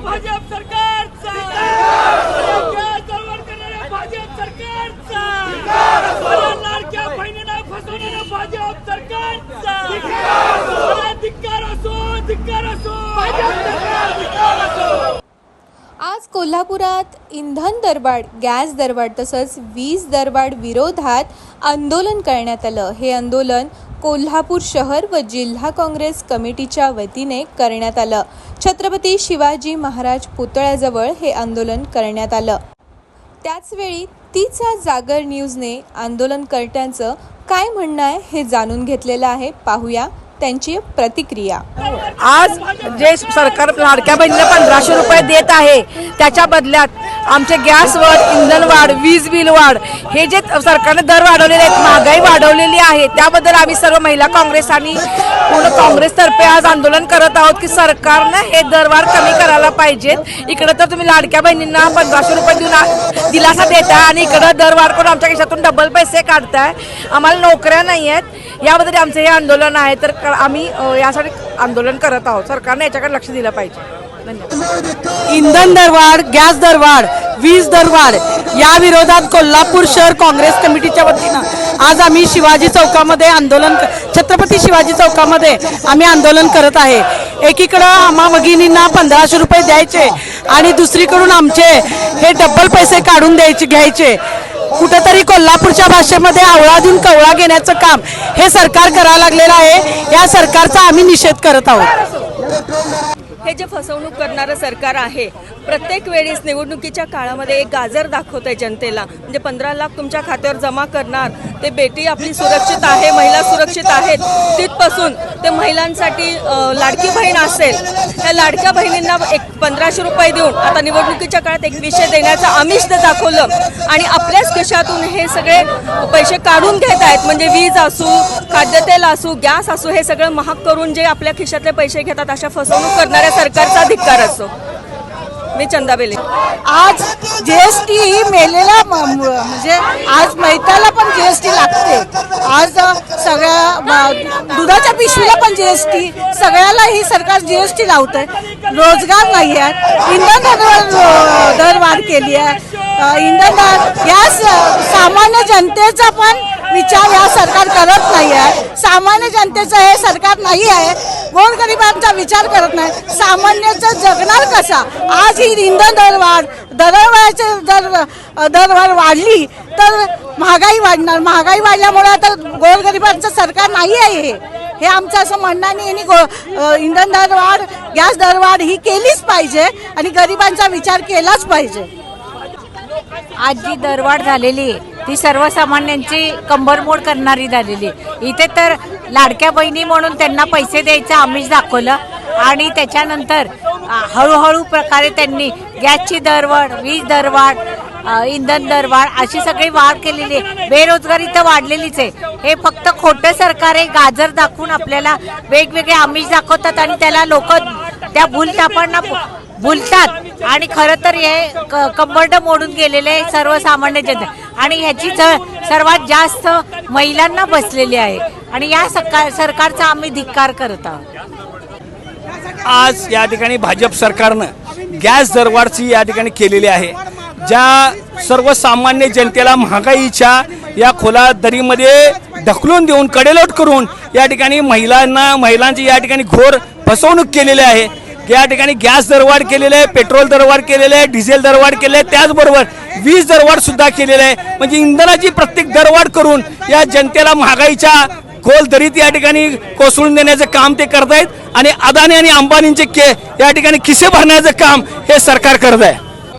भाजप सरकार गॅस दरवाढ करणाऱ्या भाजप सरकारचा मला लाडक्या बहिणीला फसवणाऱ्या भाजप सरकारचा मला धिक्कार असो धिक्कार असो भाजप सरकार धिक्कार असो आज कोल्हापुरात इंधन दरवाढ गॅस दरवाढ तसंच वीज दरवाढ विरोधात आंदोलन करण्यात आलं. हे आंदोलन कोल्हापूर शहर व जिल्हा काँग्रेस कमिटीच्या वतीने करण्यात आलं. छत्रपती शिवाजी महाराज पुतळ्याजवळ हे आंदोलन करण्यात आलं. त्याचवेळी तीचा जागर न्यूजने आंदोलनकर्त्यांचं काय म्हणणं आहे हे जाणून घेतलेलं आहे. पाहूया त्यांची प्रतिक्रिया. आज जे सरकार लाडक्या बहिणीला पंधराशे रुपये देत आहे त्याच्या बदल्यात आमचे गॅसवर इंधन वाढ वीज बिल वाढ हे जे सरकारने दर वाढवलेले आहेत महागाई वाढवलेली आहे त्याबद्दल आम्ही सर्व महिला काँग्रेस आणि पूर्ण काँग्रेसतर्फे आज आंदोलन करत आहोत की सरकारनं हे दरवाढ कमी करायला पाहिजेत. इकडं तर तुम्ही लाडक्या बहिणींना पंधराशे रुपये देऊन दिलासा देताय आणि इकडं दरवाढ करून आमच्या खिशातून डबल पैसे काढताय. आम्हाला नोकऱ्या नाही आहेत याबद्दल आमचं हे आंदोलन आहे तर आम्ही यासाठी आंदोलन करत आहोत. सरकारने याच्याकडे लक्ष दिलं पाहिजे. इंधन दरवाढ गॅस दरवाढ वीज दरवाढ या विरोधात कोल्हापूर शहर काँग्रेस कमिटीच्या वतीनं आज आम्ही शिवाजी चौकामध्ये आंदोलन छत्रपती शिवाजी चौकामध्ये आम्ही आंदोलन करत आहे. एकीकडं आम्हा भगिनींना पंधराशे रुपये द्यायचे आणि दुसरीकडून आमचे हे डब्बल पैसे काढून द्यायचे घ्यायचे. कुठंतरी कोल्हापूरच्या भाषेमध्ये आवळा देऊन कवळा घेण्याचं काम हे सरकार करायला लागलेलं आहे. या सरकारचा आम्ही निषेध करत आहोत. हे जे फसवणूक करणारं सरकार आहे प्रत्येक वेळेस निवडणुकीच्या काळामध्ये एक गाजर दाखवत आहे जनतेला. म्हणजे पंधरा लाख तुमच्या खात्यावर जमा करणार ते बेटी आपली सुरक्षित आहे महिला सुरक्षित आहेत तिथपासून ते महिलांसाठी लाडकी बहीण असेल त्या लाडक्या बहिणींना एक पंधराशे रुपये देऊन आता निवडणुकीच्या काळात एक विषय देण्याचं आमिष दाखवलं. आणि आपल्याच कशातून हे सगळे पैसे काढून घेत आहेत म्हणजे वीज असू खाद्यतेल असू गॅस असू हे सगळं महाग करून जे आपल्या खिशातले पैसे घेतात अशा फसवणूक करणाऱ्या सरकारचा धिक्कार असो. मी चंदा बेले. आज जीएसटी ही मेलेला म्हणजे आज मैताला पण जीएसटी लागते. आज सगळ्या दुधाच्या पिशवीला पण जीएसटी सगळ्याला ही सरकार जीएसटी लावते रोजगार नाही आहे इंधन दर वाढ केली आहे इंधन दर या सामान्य जनतेचा पण विचार या सरकार करत नाही आहे सामान्य जनतेचं हे सरकार नाही आहे गोरगरिबांचा विचार करत नाही? सामान्याचा जगणार कसा? आज ही इंधन दरवाढ दरवाढीचे दर दरवाढ वाढली तर महागाई वाढणार. महागाई वाढल्यामुळे आता गोरगरिबांचं सरकार नाही आहे हे. हे आमचं असं म्हणणं आणि यांनी गो इंधन दरवाढ गॅस दरवाढ ही केलीच पाहिजे आणि गरिबांचा विचार केलाच पाहिजे. आज जी दरवाढ झालेली आहे ती सर्वसामान्यांची कंबरमोड करणारी झालेली आहे. इथे तर लाडक्या बहिणी म्हणून त्यांना पैसे द्यायचं आमिष दाखवलं आणि त्याच्यानंतर हळूहळू प्रकारे त्यांनी गॅसची दरवाढ वीज दरवाढ इंधन दरवाढ अशी सगळी वाढ केलेली आहे. बेरोजगारी तर वाढलेलीच आहे. हे फक्त खोटं सरकार आहे गाजर दाखवून आपल्याला वेगवेगळे आमिष दाखवतात आणि त्याला लोक त्या भूलतापांना भुलतात आणि खरं तर हे क- कंबरड मोडून गेलेले सर्वसामान्य जनता आणि ह्याची सर्वात जास्त महिलांना बसलेली आहे. आणि या सरकार सरकारचा आम्ही धिक्कार करत आहोत. आज या ठिकाणी भाजप सरकारनं गॅस दरवाढची या ठिकाणी केलेली आहे. ज्या सर्वसामान्य जनतेला महागाईच्या या खोला दरीमध्ये ढकलून देऊन कडेलोट करून या ठिकाणी महिलांना महिलांची या ठिकाणी घोर फसवणूक केलेली आहे. या ठिकाणी गॅस दरवाढ केलेले आहे पेट्रोल दरवाढ केलेले आहे डिझेल दरवाढ केले आहे. त्याचबरोबर वीज दरवाढ सुद्धा केलेले आहे. म्हणजे इंधनाची प्रत्येक दरवाढ करून या जनतेला महागाईच्या खोल दरीत या ठिकाणी कोसळून देण्याचं काम ते करत आहेत आणि अदानी आणि अंबानींचे के या ठिकाणी खिसे भरण्याचं काम हे सरकार करत आहे.